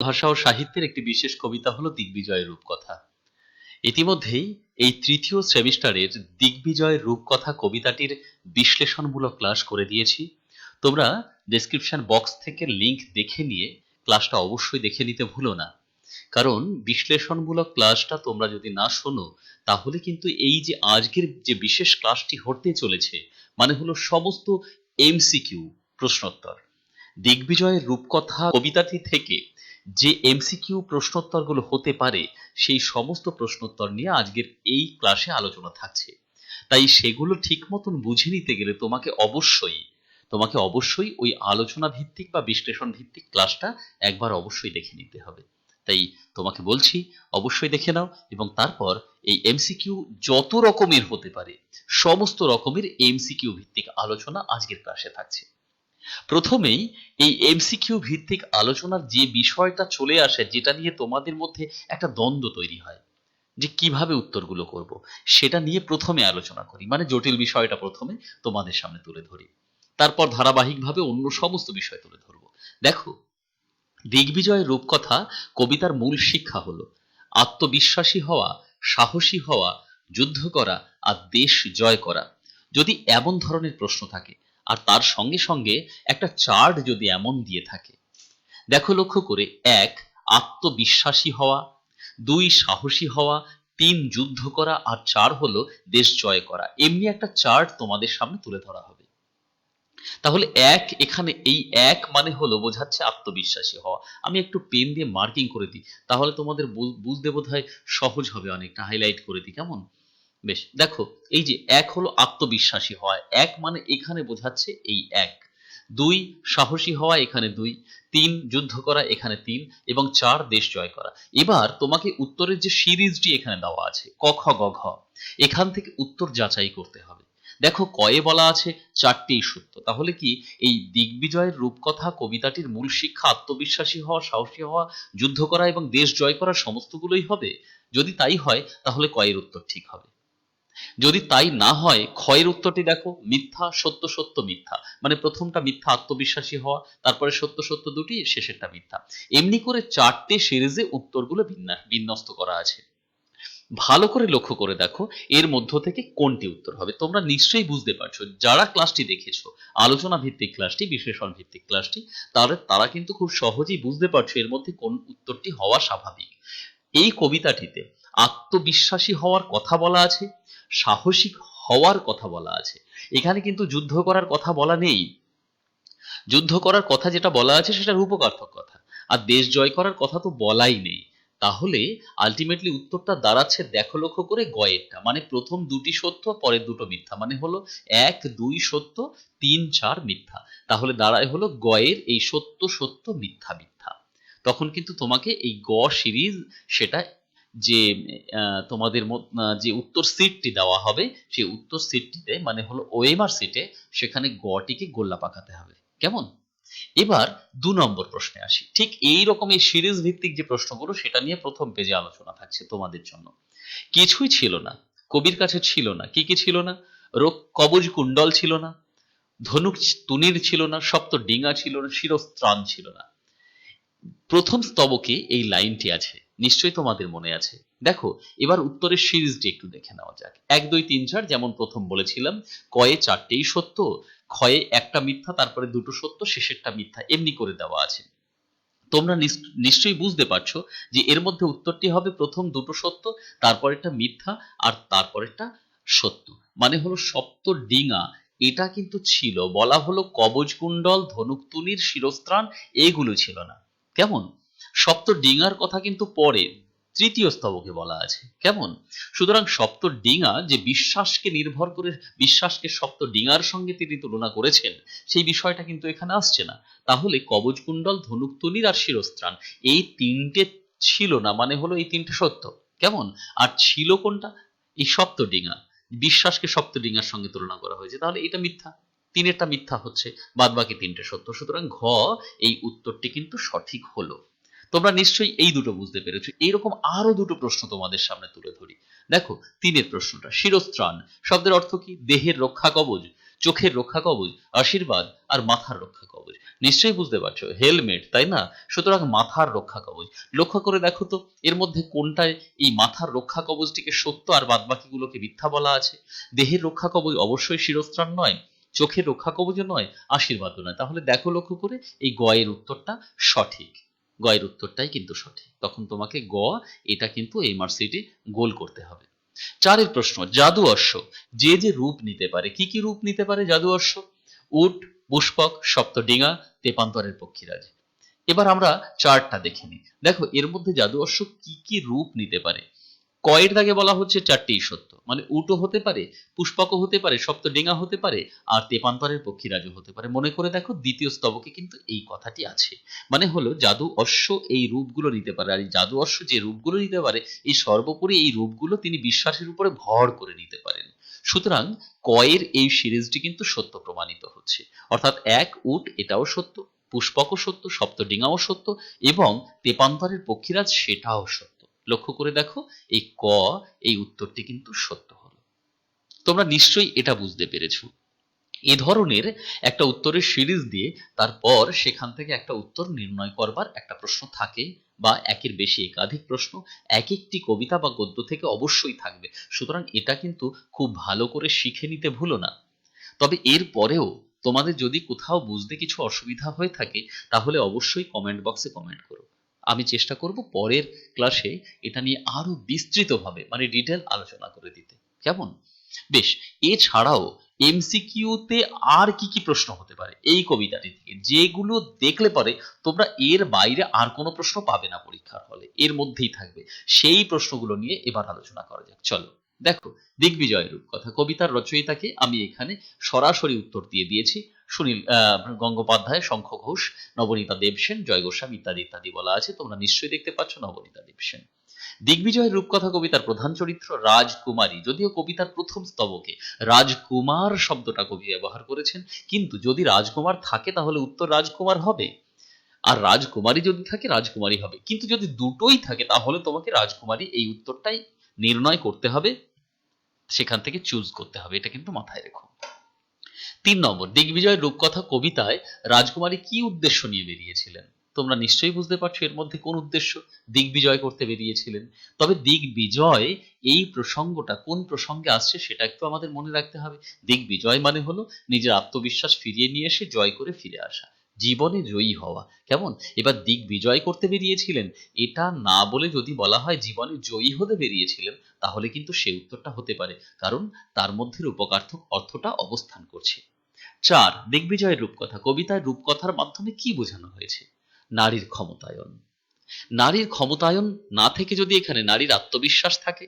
ভাষা ও সাহিত্যের একটি বিশেষ কবিতা হলো দিগ্বিজয়ের রূপকথা। ইতিমধ্যেই এই তৃতীয় সেমিস্টারের দিগ্বিজয়ের রূপকথা কবিতাটির বিশ্লেষণমূলক ক্লাস করে দিয়েছি। তোমরা ডেসক্রিপশন বক্স থেকে লিংক দেখে নিয়ে ক্লাসটা অবশ্যই দেখে নিতে ভুলো না। কারণ বিশ্লেষণমূলক ক্লাসটা তোমরা যদি না শোনো, তাহলে কিন্তু এই যে আজকের যে বিশেষ ক্লাসটি হতে চলেছে মানে হলো সমস্ত এমসিকিউ প্রশ্নোত্তর। দিগ্বিজয়ের রূপকথা কবিতাটি থেকে যে এমসিকিউ প্রশ্নোত্তরগুলো হতে পারে, সেই সমস্ত প্রশ্নোত্তর নিয়ে আজকের এই ক্লাসে আলোচনা থাকছে। তাই সেগুলো ঠিক মতন বুঝে নিতে গেলে তোমাকে অবশ্যই তোমাকে অবশ্যই ওই আলোচনা ভিত্তিক বা বিশ্লেষণ ভিত্তিক ক্লাসটা একবার অবশ্যই দেখে নিতে হবে। তাই তোমাকে বলছি, অবশ্যই দেখে নাও এবং তারপর এই এমসিকিউ যত রকমের হতে পারে, সমস্ত রকমের এমসিকিউ ভিত্তিক আলোচনা আজকের ক্লাসে থাকছে। প্রথমেই এই এমসিকিউ ভিত্তিক আলোচনার যে বিষয়টা চলে আসে, যেটা নিয়ে তোমাদের মধ্যে একটা দ্বন্দ্ব তৈরি হয়, যে কীভাবে উত্তরগুলো করব, সেটা নিয়ে প্রথমে আলোচনা করি। মানে জটিল বিষয়টা প্রথমে তোমাদের সামনে তুলে ধরি। তারপর ধারাবাহিকভাবে অন্য সমস্ত বিষয় তুলে ধরবো। দেখো দিগ্বিজয়ের রূপকথা কবিতার মূল শিক্ষা হলো, আত্মবিশ্বাসী হওয়া, সাহসী হওয়া, যুদ্ধ করা আর দেশ জয় করা। যদি এমন ধরনের প্রশ্ন থাকে আর তার সঙ্গে সঙ্গে একটা চার্ট যদি এমন দিয়ে থাকে। দেখো লক্ষ্য করে, এক, আত্মবিশ্বাসী হওয়া, দুই, সাহসী হওয়া, তিন, যুদ্ধ করা, আর চার হলো দেশ জয় করা। এমনি একটা চার্ট তোমাদের সামনে তুলে ধরা হবে। তাহলে এক, এখানে এই এক মানে হলো বোঝাচ্ছে আত্মবিশ্বাসী হওয়া। আমি একটু পেন দিয়ে মার্কিং করে দিই, তাহলে তোমাদের বুঝতে বোধ হয় সহজ হবে অনেকটা, হাইলাইট করে দিই, কেমন? বেশ, দেখো, এই যে এক হলো আত্মবিশ্বাসী হওয়া, এক মানে এখানে বোঝাচ্ছে এই এক। দুই, সাহসী হওয়া, এখানে দুই। তিন, যুদ্ধ করা, এখানে তিন। এবং চার, দেশ জয় করা। এবার তোমাকে উত্তরের যে সিরিজটি এখানে দেওয়া আছে, ক খ গ ঘ, এখান থেকে উত্তর যাচাই করতে হবে। দেখো, কয়ে বলা আছে চারটেই সত্য তাহলে কি, এই দিগ্বিজয়ের রূপকথা, কবিতাটির মূল শিক্ষা আত্মবিশ্বাসী হওয়া, সাহসী হওয়া, যুদ্ধ করা এবং দেশ জয় করা সমস্তগুলোই হবে? যদি তাই হয়, তাহলে কয়ের উত্তর ঠিক হবে। যদি তাই না হয়, ক্ষয়ের উত্তরটি দেখো, মিথ্যা, সত্য সত্য মিথ্যা। মানে প্রথমটা মিথ্যা, আত্মবিশ্বাসী হওয়া, তারপরে সত্য সত্য দুটি, শেষেরটা মিথ্যা। এমনি করে চারটে সিরিজে উত্তরগুলো বিন্যস্ত করা আছে। ভালো করে লক্ষ্য করে দেখো, এর মধ্য থেকে কোনটি উত্তর হবে। তোমরা নিশ্চয়ই বুঝতে পারছ, যারা ক্লাসটি দেখেছ আলোচনা ভিত্তিক ক্লাসটি বিশ্লেষণ ভিত্তিক ক্লাসটি তাহলে তারা কিন্তু খুব সহজেই বুঝতে পারছ এর মধ্যে কোন উত্তরটি হওয়া স্বাভাবিক। এই কবিতাটিতে আত্মবিশ্বাসী হওয়ার কথা বলা আছে সাহসিক হওয়ার কথা বলা আছে। এখানে কিন্তু যুদ্ধ করার কথা বলা নেই। যুদ্ধ করার কথা যেটা বলা আছে সেটা রূপকার্থক কথা। আর দেশ জয় করার কথা তো বলাই নেই। তাহলে আলটিমেটলি উত্তরটা দাঁড়াচ্ছে দেখো লক্ষ্য করে গয়েরটা। মানে প্রথম দুটি সত্য, পরের দুটো মিথ্যা। মানে হলো এক, দুই সত্য, তিন, চার মিথ্যা। তাহলে দাঁড়ায় হলো গয়ের এই সত্য সত্য, মিথ্যা মিথ্যা। তখন কিন্তু তোমাকে এই গ সিরিজ সেটা যে তোমাদের যে উত্তর সিটটি দেওয়া হবে, সেই উত্তর সিটটিতে মানে হলো ওএমআর সিটে সেখানে গটিকে গোল্লা পাকাতে হবে। কেমন? এবার দু নম্বর প্রশ্নে আসি। ঠিক এই রকম এই সিরিজ ভিত্তিক যে প্রশ্নগুলো, সেটা নিয়ে প্রথম পেজে আলোচনা থাকছে তোমাদের জন্য। কিছুই ছিল না। কবির কাছে ছিল না। কি কি ছিল না? রোগ, কবজ কুণ্ডল ছিল না। ধনুক তুনির ছিল না। সপ্ত ডিঙা ছিল না। শিরস্ত্রাণ ছিল না। প্রথম স্তবকে এই লাইনটি আছে। নিশ্চয়ই তোমাদের মনে আছে। দেখো, এবার উত্তরের সিরিজটি একটু দেখে নেওয়া যাক। এক, দুই, তিন, চার, যেমন প্রথম বলেছিলাম, কয়ে চারটেই সত্য, ক্ষয়ে একটা মিথ্যা, তারপরে দুটো সত্য, শেষেরটা মিথ্যা, এমনি করে দেওয়া আছে। তোমরা নিশ্চয়ই বুঝতে পারছ যে এর মধ্যে উত্তরটি হবে প্রথম দুটো সত্য, তারপরেরটা মিথ্যা আর তারপরেরটা সত্য। মানে হলো সপ্ত ডিঙা। এটা কিন্তু ছিল, বলা হলো কবজ কুণ্ডল ধনুকতুনির শিরস্ত্রাণ, এগুলো ছিল না। কেমন? সপ্ত ডিঙার কথা কিন্তু পরে তৃতীয় স্তবকে বলা আছে। কেমন? সুতরাং সপ্ত ডিঙা যে বিশ্বাসকে নির্ভর করে, বিশ্বাসকে সপ্ত ডিঙার সঙ্গে তিনি তুলনা করেছেন, সেই বিষয়টা কিন্তু এখানে আসছে না। তাহলে কবচ কুণ্ডল ধনুকতুলির আর শিরস্ত্রাণ, এই তিনটে ছিল না মানে হলো এই তিনটে সত্য। কেমন? আর ছিল কোনটা? এই সপ্ত ডিঙা। বিশ্বাসকে সপ্ত ডিঙার সঙ্গে তুলনা করা হয়েছে। তাহলে এটা মিথ্যা। তিনেরটা মিথ্যা হচ্ছে বাদ বাকি তিনটে সত্য। সুতরাং ঘ, এই উত্তরটি কিন্তু সঠিক হলো। তোমরা নিশ্চয়ই এই দুটো বুঝতে পেরেছ। এইরকম আরও দুটো প্রশ্ন তোমাদের সামনে তুলে ধরি। দেখো, তিনের প্রশ্নটা, শিরস্ত্রাণ, শব্দের অর্থ কি? দেহের রক্ষা কবচ চোখের রক্ষা কবচ আশীর্বাদ আর মাথার রক্ষা কবচ নিশ্চয়ই বুঝতে পারছ? হেলমেট, তাই না? সুতরাং মাথার রক্ষা কবচ লক্ষ্য করে দেখো তো, এর মধ্যে কোনটায় এই মাথার রক্ষা কবচটিকে সত্য আর বাদবাকিগুলোকে মিথ্যা বলা আছে? দেহের রক্ষা কবচ অবশ্যই শিরস্ত্রাণ নয়, চোখের রক্ষা কবচও নয়, আশীর্বাদও নয়। তাহলে দেখো লক্ষ্য করে এই গয়ের উত্তরটা সঠিক। গয়ের উত্তরটাই কিন্তু সঠিক। তখন তোমাকে গ, এটা কিন্তু এই এমআরসিটি গোল করতে হবে। চারের প্রশ্ন, জাদু অশ্ব, যে যে রূপ নিতে পারে, কি কি রূপ নিতে পারে জাদু অশ্ব? উট, পুষ্পক সপ্তডিঙা তেপান্তরের পক্ষীরাজ। এবার আমরা চারটা দেখে নিই। দেখো, এর মধ্যে জাদু অশ্ব কি কি রূপ নিতে পারে? কয়ের দাগে বলা হচ্ছে চারটেই সত্য মানে উটও হতে পারে, পুষ্পকও হতে পারে সপ্তডিঙা হতে পারে, আর তেপান্তরের পক্ষীরাজও হতে পারে। মনে করে দেখো, দ্বিতীয় স্তবকে কিন্তু এই কথাটি আছে। মানে হলো, জাদু অশ্ব এই রূপগুলো নিতে পারে। আর এই জাদু অশ্ব যে রূপগুলো নিতে পারে, এই সর্বোপরি এই রূপগুলো তিনি বিশ্বাসের উপরে ভর করে নিতে পারেন। সুতরাং কয়ের এই সিরিজটি কিন্তু সত্য প্রমাণিত হচ্ছে। অর্থাৎ এক উট এটাও সত্য, পুষ্পকও সত্য সপ্তডিঙাও সত্য, এবং তেপান্তরের পক্ষীরাজ সেটাও সত্য। লক্ষ্য করে দেখো, এই ক, এই উত্তরটি কিন্তু সত্য হলো। তোমরা নিশ্চয়ই এটা বুঝতে পেরেছ। এ ধরনের একটা উত্তরের সিরিজ দিয়ে তারপর সেখান থেকে একটা উত্তর নির্ণয় করবার একটা প্রশ্ন থাকে বা একের বেশি একাধিক প্রশ্ন এক একটি কবিতা বা গদ্য থেকে অবশ্যই থাকবে। সুতরাং এটা কিন্তু খুব ভালো করে শিখে নিতে ভুলো না। তবে এর পরেও তোমাদের যদি কোথাও বুঝতে কিছু অসুবিধা হয়ে থাকে, তাহলে অবশ্যই কমেন্ট বক্সে কমেন্ট করো। আমি চেষ্টা করব পরের ক্লাসে এটা নিয়ে আরও বিস্তৃতভাবে মানে ডিটেল আলোচনা করে দিতে। কেমন? বেশ, এছাড়াও এমসিকিউতে আর কি কি প্রশ্ন হতে পারে এই কবিতাটি থেকে? যেগুলো দেখলে পরে তোমরা এর বাইরে আর কোনো প্রশ্ন পাবে না পরীক্ষার হলে। এর মধ্যেই থাকবে। সেই প্রশ্নগুলো নিয়ে এবার আলোচনা করা যাক। চলো, দেখো, দিগ্বিজয় রূপকথা, কবিতার রচয়িতাকে আমি এখানে সরাসরি উত্তর দিয়ে দিয়েছি। সুনীল গঙ্গোপাধ্যায়, শঙ্খ ঘোষ, নবনীতা দেবসেন জয় গোস্বামী ইত্যাদি ইত্যাদি বলা আছে। তোমরা নিশ্চয়ই দেখতে পাচ্ছ নবনীতা দেবসেন দিগ্বিজয়ের রূপকথা কবিতার প্রধান চরিত্র রাজকুমারী। যদিও কবিতার প্রথম স্তবকে রাজকুমার শব্দটা কবি ব্যবহার করেছেন, কিন্তু যদি রাজকুমার থাকে তাহলে উত্তর রাজকুমার হবে। আর রাজকুমারী যদি থাকে, রাজকুমারী হবে। কিন্তু যদি দুটোই থাকে, তাহলে তোমাকে রাজকুমারী এই উত্তরটাই নির্ণয় করতে হবে। সেখান থেকে চুজ করতে হবে। এটা কিন্তু মাথায় রেখো। তিন নম্বর দিগ্বিজয়ের রূপকথা কবিতায় রাজকুমারী কি উদ্দেশ্য নিয়ে বেরিয়েছিলেন? তোমরা নিশ্চয়ই বুঝতে পারছ এর মধ্যে কোন উদ্দেশ্য দিগ্বিজয় করতে বেরিয়েছিলেন। তবে দিগ্বিজয় এই প্রসঙ্গটা কোন প্রসঙ্গে আসছে সেটা একটু আমাদের মনে রাখতে হবে। দিগ্বিজয় মানে হলো নিজের আত্মবিশ্বাস ফিরিয়ে নিয়ে এসে জয় করে ফিরে আসা। জীবনে জয়ী হওয়া। কেমন? এবার দিগ্বিজয় করতে বেরিয়েছিলেন। এটা না বলে যদি বলা হয় জীবনে জয়ী হতে বেরিয়েছিলেন, তাহলে কিন্তু সে উত্তরটা হতে পারে। কারণ তার মধ্যে রূপকার্থক অর্থটা অবস্থান করছে। চার দিগ্বিজয়ের রূপকথা। কবিতায় রূপকথার মাধ্যমে কি বোঝানো হয়েছে? নারীর ক্ষমতায়ন। নারীর ক্ষমতায়ন না থেকে যদি এখানে নারীর আত্মবিশ্বাস থাকে,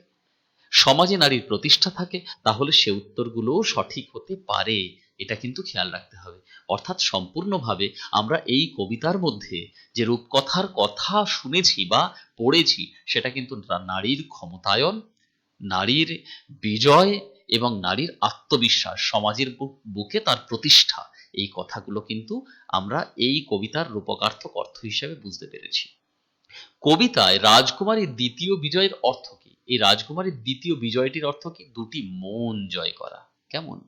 সমাজে নারীর প্রতিষ্ঠা থাকে, তাহলে সে উত্তরগুলোও সঠিক হতে পারে। এটা কিন্তু খেয়াল রাখতে হবে। অর্থাৎ সম্পূর্ণভাবে আমরা এই কবিতার মধ্যে যে রূপকথার কথা শুনেছি বা পড়েছি, সেটা কিন্তু নারীর ক্ষমতায়ন, নারীর বিজয় এবং নারীর আত্মবিশ্বাস, সমাজের বুকে তার প্রতিষ্ঠা, এই কথাগুলো কিন্তু আমরা এই কবিতার রূপকার্থক অর্থ হিসেবে বুঝতে পেরেছি। কবিতায় রাজকুমারীর দ্বিতীয় বিজয়ের অর্থ কি? এই রাজকুমারীর দ্বিতীয় বিজয়টির অর্থ কি? দুটি মন জয় করা। কেমন?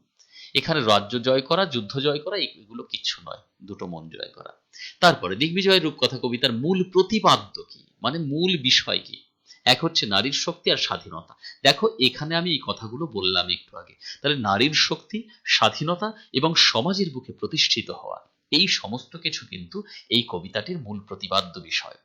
এখানে রাজ্য জয় করা, যুদ্ধ জয় করা এগুলো কিচ্ছু নয়। দুটো মন জয় করা। তারপরে দিগ্বিজয়ের রূপকথা কবিতার মূল প্রতিপাদ্য কি? মানে মূল বিষয় কি? এক হচ্ছে নারীর শক্তি আর স্বাধীনতা। দেখো, এখানে আমি এই কথাগুলো বললাম একটু আগে। তাহলে নারীর শক্তি, স্বাধীনতা এবং সমাজের বুকে প্রতিষ্ঠিত হওয়া, এই সমস্ত কিছু কিন্তু এই কবিতাটির মূল প্রতিপাদ্য বিষয়।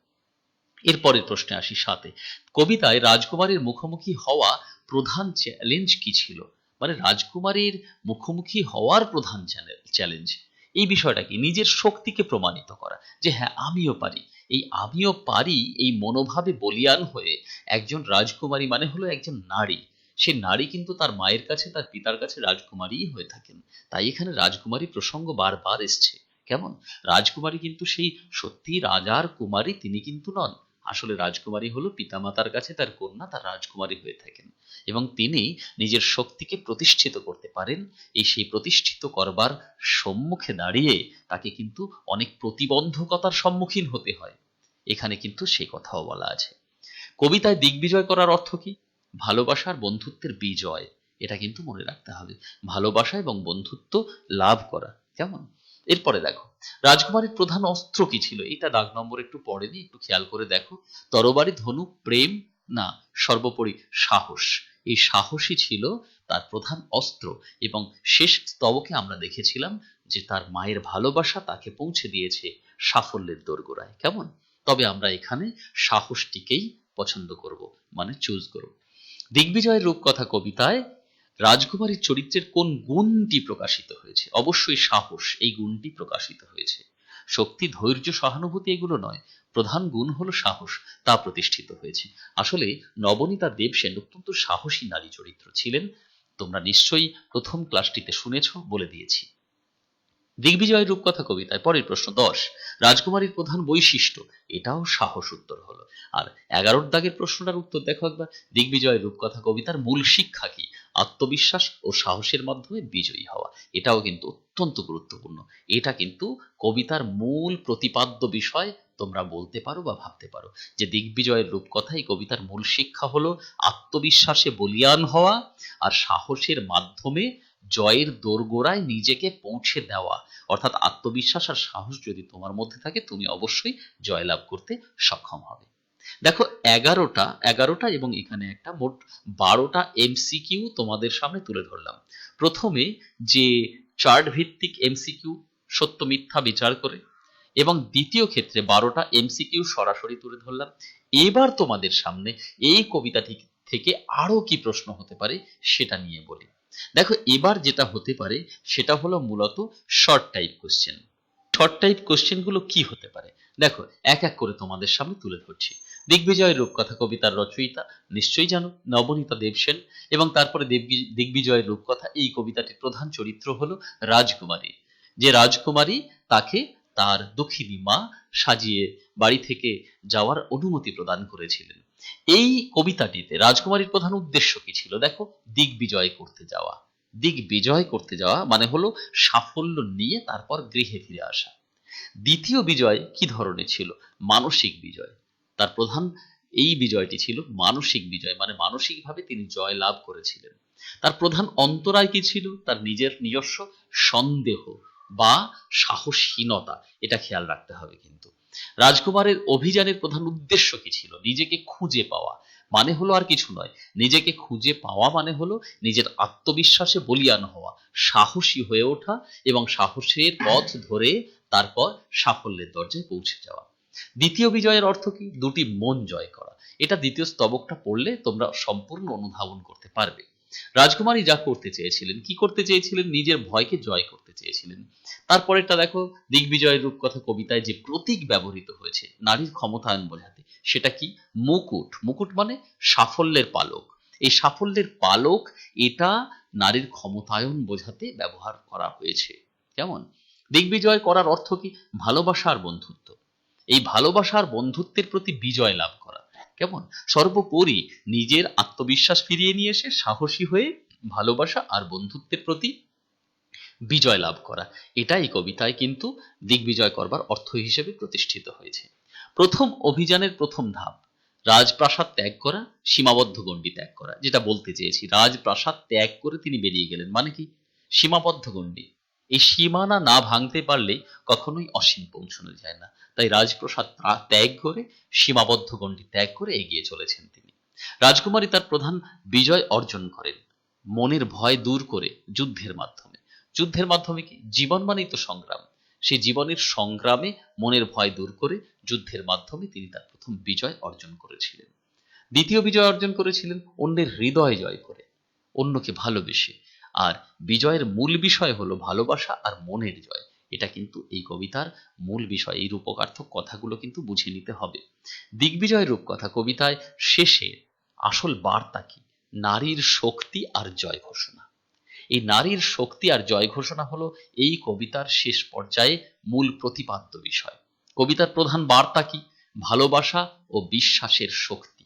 এরপরের প্রশ্নে আসি সাথে। কবিতায় রাজকুমারীর মুখোমুখি হওয়া প্রধান চ্যালেঞ্জ কি ছিল? মানে রাজকুমারীর মুখোমুখি হওয়ার প্রধান চ্যালেঞ্জ। এই বিষয়টা কি? নিজের শক্তিকে প্রমাণিত করা। যে হ্যাঁ আমিও পারি। এই আমিও পারি এই মনোভাবে বলিয়ান হয়ে একজন রাজকুমারী মানে হলো একজন নারী। সে নারী কিন্তু তার মায়ের কাছে, তার পিতার কাছে রাজকুমারীই হয়ে থাকেন। তাই এখানে রাজকুমারী প্রসঙ্গ বারবার এসছে। কেমন? রাজকুমারী কিন্তু সেই সত্যি রাজার কুমারী তিনি কিন্তু নন। আসলে রাজকুমারী হলো পিতামাতার কাছে তার কন্যা, তার রাজকুমারী হয়ে থাকেন। এবং তিনি নিজের শক্তিকে প্রতিষ্ঠিত করতে পারেন। এই সেই প্রতিষ্ঠিত করবার সম্মুখে দাঁড়িয়ে তাকে কিন্তু অনেক প্রতিবন্ধকতার সম্মুখীন হতে হয়। এখানে কিন্তু সে কথাও বলা আছে। কবিতায় দিগ্বিজয় করার অর্থ কি? ভালোবাসার বন্ধুত্বের বিজয়। এটা কিন্তু মনে রাখতে হবে। ভালোবাসা এবং বন্ধুত্ব লাভ করা। কেমন? এরপরে দেখো, রাজকুমারীর প্রধান অস্ত্র কি ছিল? এটা দাগ নম্বর একটু পরে দিই একটু খেয়াল করে দেখো। তরবারি ধনু প্রেম, না, সর্বোপরি সাহস। এই সাহসই ছিল তার প্রধান অস্ত্র এবং শেষ স্তবকে আমরা দেখেছিলাম যে তার মায়ের ভালোবাসা তাকে পৌঁছে দিয়েছে সাফল্যের দোরগোড়ায়। কেমন? তবে আমরা এখানে সাহসটিকেই পছন্দ করব মানে চুজ করব। দিগ্বিজয়ের রূপকথা কবিতায় রাজকুমারীর চরিত্রের কোন গুণটি প্রকাশিত হয়েছে? অবশ্যই সাহস, এই গুণটি প্রকাশিত হয়েছে। শক্তি, ধৈর্য, সহানুভূতি এগুলো নয়। প্রধান গুণ হলো সাহস, তা প্রতিষ্ঠিত হয়েছে। আসলে নবনীতা দেবসেন অত্যন্ত সাহসী নারী চরিত্র ছিলেন। তোমরা নিশ্চয়ই প্রথম ক্লাসটিতে শুনেছ, বলে দিয়েছি। দিগ্বিজয়ের রূপকথা কবিতায় পরের প্রশ্ন, দশ। রাজকুমারীর প্রধান বৈশিষ্ট্য, এটাও সাহস উত্তর হলো। আর এগারোর দাগের প্রশ্নটার উত্তর দেখো একবার। দিগ্বিজয়ের রূপকথা কবিতার মূল শিক্ষা কি? আত্মবিশ্বাস ও সাহসের মাধ্যমে বিজয়ী হওয়া। এটাও কিন্তু অত্যন্ত গুরুত্বপূর্ণ। এটা কিন্তু কবিতার মূল প্রতিপাদ্য বিষয় তোমরা বলতে পারো বা ভাবতে পারো। যে দিগ্বিজয়ের রূপকথা এই কবিতার মূল শিক্ষা হলো আত্মবিশ্বাসে বলিয়ান হওয়া আর সাহসের মাধ্যমে জয়ের দোরগোড়ায় নিজেকে পৌঁছে দেওয়া। অর্থাৎ আত্মবিশ্বাস আর সাহস যদি তোমার মধ্যে থাকে, তুমি অবশ্যই জয়লাভ করতে সক্ষম হবে। দেখো এগারোটা এগারোটা এবং এখানে একটা মোট বারোটা এমসিকিউ তোমাদের সামনে তুলে ধরলাম। প্রথমে যে চার্ট ভিত্তিক এমসিকিউ সত্য মিথ্যা বিচার করে এবং দ্বিতীয় ক্ষেত্রে বারোটা এমসিকিউ সরাসরি তুলে ধরলাম। এবার তোমাদের সামনে এই কবিতাটি থেকে আরও কি প্রশ্ন হতে পারে সেটা নিয়ে বলি। দেখো এবার যেটা হতে পারে সেটা হলো মূলত short type question short type কোশ্চেনগুলো কি হতে পারে? দেখো এক এক করে তোমাদের সামনে তুলে ধরছি। দিগ্বিজয় রূপকথা কবিতার রচয়িতা নিশ্চয়ই জানো নবনীতা দেবসেন এবং তারপরে দিগ্বিজয়ের রূপকথা এই কবিতাটির প্রধান চরিত্র হলো রাজকুমারী। যে রাজকুমারী তাকে তার দক্ষিণী মা সাজিয়ে বাড়ি থেকে যাওয়ার অনুমতি প্রদান করেছিলেন। এই কবিতাটিতে রাজকুমারীর প্রধান উদ্দেশ্য কি ছিল? দেখো, দিগ্বিজয় করতে যাওয়া। দিগ্বিজয় করতে যাওয়া মানে হলো সাফল্য নিয়ে তারপর গৃহে ফিরে আসা। দ্বিতীয় বিজয় কি ধরনের ছিল? মানসিক বিজয়। তার প্রধান এই বিজয়টি ছিল মানসিক বিজয় মানে মানসিকভাবে তিনি জয় লাভ করেছিলেন। তার প্রধান অন্তরায় কি ছিল? তার নিজের নিজস্ব সন্দেহ বা সাহসহীনতা, এটা খেয়াল রাখতে হবে কিন্তু। রাজকুমারের অভিযানের প্রধান উদ্দেশ্য কি ছিল? নিজেকে খুঁজে পাওয়া মানে হলো আর কিছু নয়। নিজেকে খুঁজে পাওয়া মানে হলো নিজের আত্মবিশ্বাসে বলিয়ান হওয়া, সাহসী হয়ে ওঠা এবং সাহসের পথ ধরে তারপর সাফল্যের দরজায় পৌঁছে যাওয়া। দ্বিতীয় বিজয়ের অর্থ কি? দুটি মন জয় করা। এটা দ্বিতীয় স্তবকটা পড়লে তোমরা সম্পূর্ণ অনুধাবন করতে পারবে। রাজকুমারী যা করতে চেয়েছিলেন, কি করতে চেয়েছিলেন? নিজের ভয়কে জয় করতে চেয়েছিলেন। তারপরেরটা দেখো দিগ্বিজয়ের রূপকথা কবিতায় যে প্রতীক ব্যবহৃত হয়েছে, নারীর ক্ষমতায়ন বোঝাতে, সেটা কি? মুকুট। মুকুট মানে সাফল্যের পালক। এই সাফল্যের পালক, এটা নারীর ক্ষমতায়ন বোঝাতে ব্যবহার করা হয়েছে। কেমন? দিগ্বিজয় করার অর্থ কি? ভালোবাসা আর বন্ধুত্ব। এই ভালোবাসার বন্ধুত্বের প্রতি বিজয় লাভ করা। কেমন? সর্বোপরি নিজের আত্মবিশ্বাস ফিরিয়ে নিয়ে এসে সাহসী হয়ে ভালোবাসা আর বন্ধুত্বের প্রতি বিজয় লাভ করা। এটাই কবিতায় কিন্তু দিগ্বিজয় করবার অর্থ হিসেবে প্রতিষ্ঠিত হয়েছে। প্রথম অভিযানের প্রথম ধাপ, রাজপ্রাসাদ ত্যাগ করা, সীমাবদ্ধ গণ্ডি ত্যাগ করা। যেটা বলতে চেয়েছি, রাজপ্রাসাদ ত্যাগ করে তিনি বেরিয়ে গেলেন। মানে কি? সীমাবদ্ধ গণ্ডি। এই সীমানা না ভাঙতে পারলে কখনোই অসীম পৌঁছানো যায় না। তাই রাজপ্রাসাদ ত্যাগ করে, সীমাবদ্ধ গণ্ডি ত্যাগ করে এগিয়ে চলেছেন তিনি। রাজকুমারী তার প্রধান বিজয় অর্জন করেন, মনের ভয় দূর করে যুদ্ধের মাধ্যমে। যুদ্ধের মাধ্যমে কি? জীবন মানেই তো সংগ্রাম। সেই জীবনের সংগ্রামে মনের ভয় দূর করে যুদ্ধের মাধ্যমে তিনি তার প্রথম বিজয় অর্জন করেছিলেন। দ্বিতীয় বিজয় অর্জন করেছিলেন অন্যের হৃদয় জয় করে, অন্যকে ভালোবেসে। আর বিজয়ের মূল বিষয় হলো ভালোবাসা আর মনের জয়। এটা কিন্তু এই কবিতার মূল বিষয়, এই রূপকার্থক কথাগুলো কিন্তু বুঝে নিতে হবে। দিগ্বিজয় রূপকথা কবিতায় শেষে আসল বার্তা কি? নারীর শক্তি আর জয় ঘোষণা। এই নারীর শক্তি আর জয় ঘোষণা হলো এই কবিতার শেষ পর্যায়ে মূল প্রতিপাদ্য বিষয়। কবিতার প্রধান বার্তা কি? ভালোবাসা ও বিশ্বাসের শক্তি।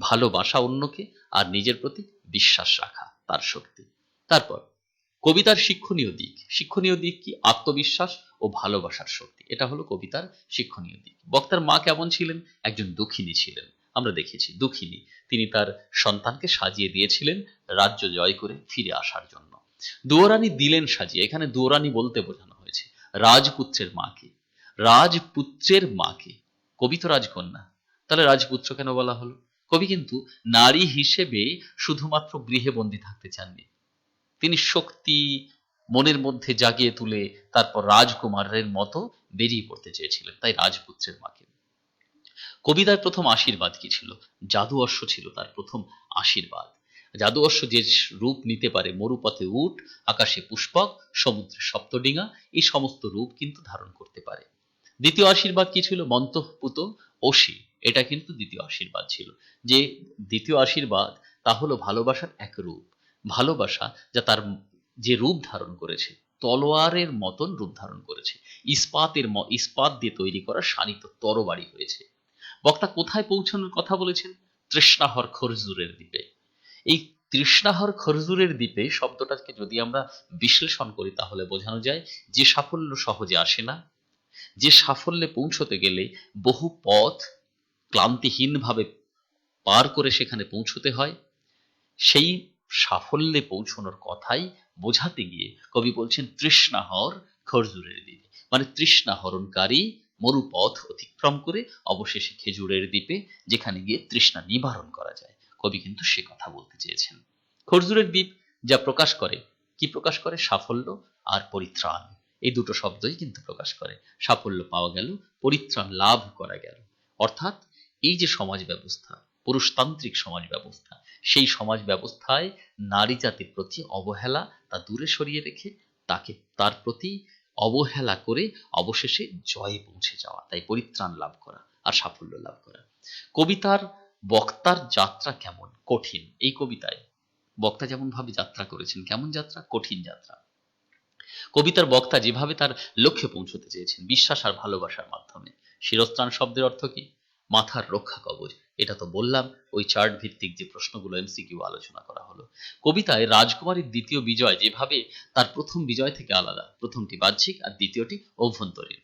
ভালোবাসা অন্যকে আর নিজের প্রতি বিশ্বাস রাখা তার শক্তি। তারপর, কবিতার শিক্ষণীয় দিক। শিক্ষণীয় দিক কি? আত্মবিশ্বাস ও ভালোবাসার শক্তি। এটা হলো কবিতার শিক্ষণীয় দিক। বক্তার মা কেমন ছিলেন? একজন দুঃখিনী ছিলেন। আমরা দেখেছি দুঃখিনী। তিনি তার সন্তানকে সাজিয়ে দিয়েছিলেন রাজ্য জয় করে ফিরে আসার জন্য। দুয়োরানী দিলেন সাজিয়ে। এখানে দুয়োরানী বলতে বোঝানো হয়েছে, রাজপুত্রের মাকে। রাজপুত্রের মাকে। কবি তো রাজকন্যা। তাহলে রাজপুত্র কেন বলা হলো? কবি কিন্তু নারী হিসেবে শুধুমাত্র গৃহে বন্দী থাকতে চাননি। তিনি শক্তি মনের মধ্যে জাগিয়ে তুলে তারপর রাজকুমারের মতো বেরিয়ে পড়তে চেয়েছিলেন, তাই রাজপুত্রের মাকে। কবিতার প্রথম আশীর্বাদ কি ছিল? জাদু অশ্ব ছিল তার প্রথম আশীর্বাদ। জাদু অশ্ব যে রূপ নিতে পারে, মরুপথে উট, আকাশে পুষ্পক, সমুদ্রে সপ্তডিঙা, এই সমস্ত রূপ কিন্তু ধারণ করতে পারে। দ্বিতীয় আশীর্বাদ কি ছিল? মন্তঃপুত অসি, এটা কিন্তু দ্বিতীয় আশীর্বাদ ছিল। যে দ্বিতীয় আশীর্বাদ, তা হলো ভালোবাসার এক রূপ। ভালোবাসা যা তার যে রূপ ধারণ করেছে, তলোয়ারের মতন রূপ ধারণ করেছে, ইস্পাতের ইস্পাত দিয়ে তৈরি করা শানিত তরবারি হয়েছে। বক্তা কোথায় পৌঁছানোর কথা বলেছেন? তৃষ্ণাহর খরজুরের দ্বীপে। এই তৃষ্ণাহর খরজুরের দ্বীপে শব্দটাকে যদি আমরা বিশ্লেষণ করি, তাহলে বোঝানো যায় যে সাফল্য সহজে আসে না। যে সাফল্যে পৌঁছতে গেলে বহু পথ ক্লান্তিহীনভাবে পার করে সেখানে পৌঁছতে হয়। সেই সাফল্যে পৌঁছানোর কথাই বোঝাতে গিয়ে কবি বলছেন, তৃষ্ণাহর খরজুরের দ্বীপে। মানে তৃষ্ণা হরণকারী মরুপথ অতিক্রম করে অবশেষে খেজুরের দ্বীপে, যেখানে গিয়ে তৃষ্ণা নিবারণ করা যায়। কবি কিন্তু সে কথা বলতে চেয়েছেন। খরজুরের দ্বীপ যা প্রকাশ করে, কি প্রকাশ করে? সাফল্য আর পরিত্রাণ। এই দুটো শব্দই কিন্তু প্রকাশ করে। সাফল্য পাওয়া গেল, পরিত্রাণ লাভ করা গেল। অর্থাৎ এই যে সমাজ ব্যবস্থা, পুরুষতান্ত্রিক সমাজ ব্যবস্থা সেই সমাজ ব্যবস্থায় নারী জাতির প্রতি অবহেলা তা দূরে সরিয়ে রেখে তাকে তার প্রতি অবহেলা করে অবশেষে জয়ে পৌঁছে যাওয়া, তাই পরিত্রাণ লাভ করা আর সাফল্য লাভ করা। কবিতার, বক্তার যাত্রা কেমন? কঠিন। এই কবিতায় বক্তা যেমন ভাবে যাত্রা করেছেন, কেমন যাত্রা? কঠিন যাত্রা। কবিতার বক্তা যেভাবে তার লক্ষ্যে পৌঁছতে চেয়েছেন, বিশ্বাস আর ভালোবাসার মাধ্যমে। শিরস্ত্রাণ শব্দের অর্থ কি? মাথার রক্ষা কবচ। এটা তো বললাম, ওই চার্ট ভিত্তিক যে প্রশ্নগুলো এমসিকিউ আলোচনা করা হলো। কবিতায় রাজকুমারীর দ্বিতীয় বিজয় যেভাবে, তার প্রথম বিজয় থেকে আলাদা। প্রথমটি বাহ্যিক আর দ্বিতীয়টি অভ্যন্তরীণ।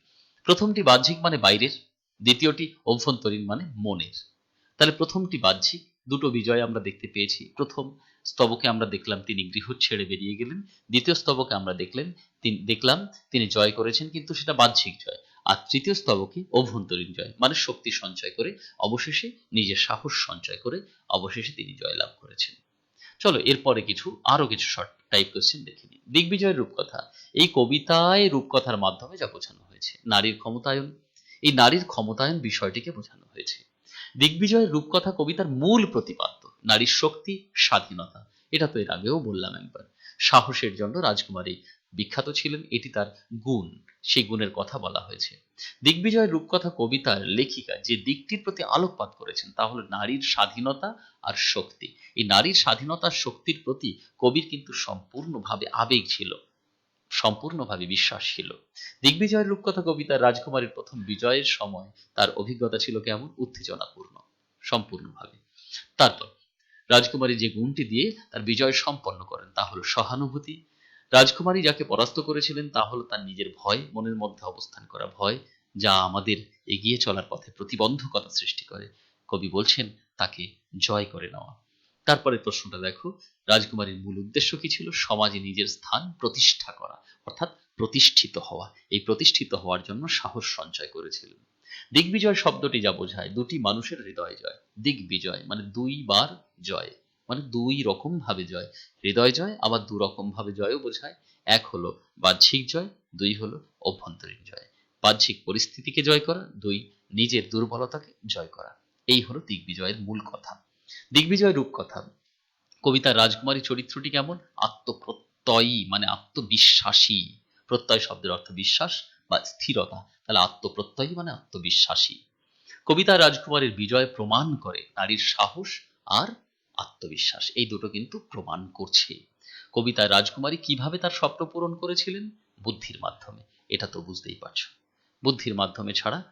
প্রথমটি বাহ্যিক মানে বাইরের, দ্বিতীয়টি অভ্যন্তরীণ মানে মনের। তাহলে প্রথমটি বাহ্যিক, দুটো বিজয় আমরা দেখতে পেয়েছি। প্রথম স্তবকে আমরা দেখলাম তিনি গৃহ ছেড়ে বেরিয়ে গেলেন। দ্বিতীয় স্তবকে আমরা দেখলেন দেখলাম তিনি জয় করেছেন, কিন্তু সেটা বাহ্যিক জয়। আর তৃতীয় স্তবকে অভ্যন্তরীণ জয় মানে শক্তি সঞ্চয় করে অবশেষে নিজের সাহস সঞ্চয় করে অবশেষে তিনি জয়লাভ করেছেন। চলো এরপরে কিছু, আরও কিছু শর্ট টাইপ কোশ্চেন দেখে নিই। দিগ্বিজয়ের রূপকথা, এই কবিতায় রূপকথার মাধ্যমে যা বোঝানো হয়েছে, নারীর ক্ষমতায়ন, এই নারীর ক্ষমতায়ন বিষয়টিকে বোঝানো হয়েছে। দিগ্বিজয়ের রূপকথা কবিতার মূল প্রতিপাদ্য, নারীর শক্তি, স্বাধীনতা, এটা তো এর আগেও বললাম একবার। সাহসের জন্য রাজকুমারী বিখ্যাত ছিলেন এটি তার গুণ। সেই গুণের কথা বলা হয়েছে। দিগ্বিজয়ের রূপকথা কবিতার লেখিকা যে দিকটির প্রতি আলোকপাত করেছেন, তা হলো নারীর স্বাধীনতা আর শক্তি। এই নারীর স্বাধীনতা আর শক্তির প্রতি কবির কিন্তু সম্পূর্ণভাবে আবেগ ছিল, সম্পূর্ণভাবে বিশ্বাস ছিল। দিগ্বিজয়ের রূপকথা কবিতার রাজকুমারীর প্রথম বিজয়ের সময় তার অভিজ্ঞতা ছিল কেমন? উত্তেজনাপূর্ণ, সম্পূর্ণভাবে। তারপর রাজকুমারী যে গুণটি দিয়ে তার বিজয় সম্পন্ন করেন, তা হলো সহানুভূতি রাজকুমারী যাকে পরাস্ত করেছিলেন, তা হলো তার নিজের ভয়, মনের মধ্যে অবস্থান করা ভয়, যা আমাদের এগিয়ে চলার পথে প্রতিবন্ধকতা সৃষ্টি করে। কবি বলছেন, তাকে জয় করে নেওয়া। তারপরে প্রশ্নটা দেখো, রাজকুমারীর মূল উদ্দেশ্য কি ছিল? সমাজে নিজের স্থান প্রতিষ্ঠা করা, অর্থাৎ প্রতিষ্ঠিত হওয়া। এই প্রতিষ্ঠিত হওয়ার জন্য সাহস সঞ্চয় করেছিলেন। দিগ্বিজয় শব্দটি যা বোঝায়, দুটি মানুষের হৃদয় জয়। দিগ্বিজয় মানে দুইবার জয়। মানে দুই রকম ভাবে জয়। হৃদয় জয়, আবার দু রকম ভাবে জয়ও বোঝায়। এক হলো বাহ্যিক জয়, দুই হলো অভ্যন্তরীণ জয়। বাহ্যিক পরিস্থিতিকে জয় করা, দুই নিজের দুর্বলতাকে জয় করা। এই হলো দিগ্বিজয়ের মূল কথা। দিগ্বিজয় রূপকথা কবিতার রাজকুমারী চরিত্রটি কেমন? আত্মপ্রত্যয়ী মানে আত্মবিশ্বাসী। প্রত্যয় শব্দের অর্থ বিশ্বাস বা স্থিরতা। তাহলে আত্মপ্রত্যয়ী মানে আত্মবিশ্বাসী। কবিতা রাজকুমারীর বিজয় প্রমাণ করে নারীর সাহস আর আত্মবিশ্বাস। এই দুটো কিন্তু প্রমাণ করছে। কবিতায় রাজকুমারী কীভাবে তার স্বপ্ন পূরণ করেছিলেন? বুদ্ধির মাধ্যমে। এটা তো বুঝতেই পারছ। বুদ্ধির মাধ্যমে ছাড়া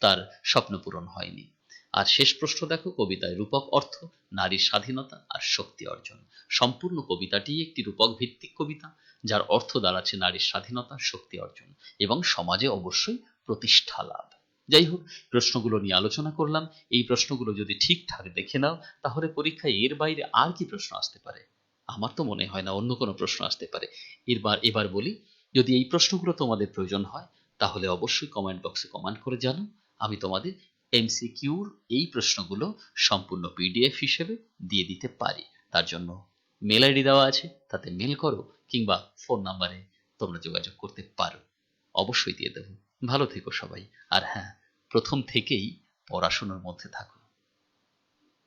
তার স্বপ্ন পূরণ হয়নি। আর শেষ প্রশ্ন দেখো, কবিতায় রূপক অর্থ, নারীর স্বাধীনতা আর শক্তি অর্জন। সম্পূর্ণ কবিতাটি একটি রূপক ভিত্তিক কবিতা, যার অর্থ দাঁড়াচ্ছে নারীর স্বাধীনতা, শক্তি অর্জন এবং সমাজে অবশ্যই প্রতিষ্ঠা লাভ। যাই হোক, প্রশ্নগুলো নিয়ে আলোচনা করলাম। এই প্রশ্নগুলো যদি ঠিকঠাক দেখে নাও, তাহলে পরীক্ষায় এর বাইরে আর কি প্রশ্ন আসতে পারে? আমার তো মনে হয় না অন্য কোনো প্রশ্ন আসতে পারে। এবার এবার বলি, যদি এই প্রশ্নগুলো তোমাদের প্রয়োজন হয়, তাহলে অবশ্যই কমেন্ট বক্সে কমেন্ট করে জানো। আমি তোমাদের এমসিকিউর এই প্রশ্নগুলো সম্পূর্ণ পিডিএফ হিসেবে দিয়ে দিতে পারি। তার জন্য মেল আইডি দেওয়া আছে, তাতে মেল করো কিংবা ফোন নাম্বারে তোমরা যোগাযোগ করতে পারো। অবশ্যই দিয়ে দেবো। ভালো থেকো সবাই। আর হ্যাঁ প্রথম থেকেই পড়াশোনার মধ্যে থাকো।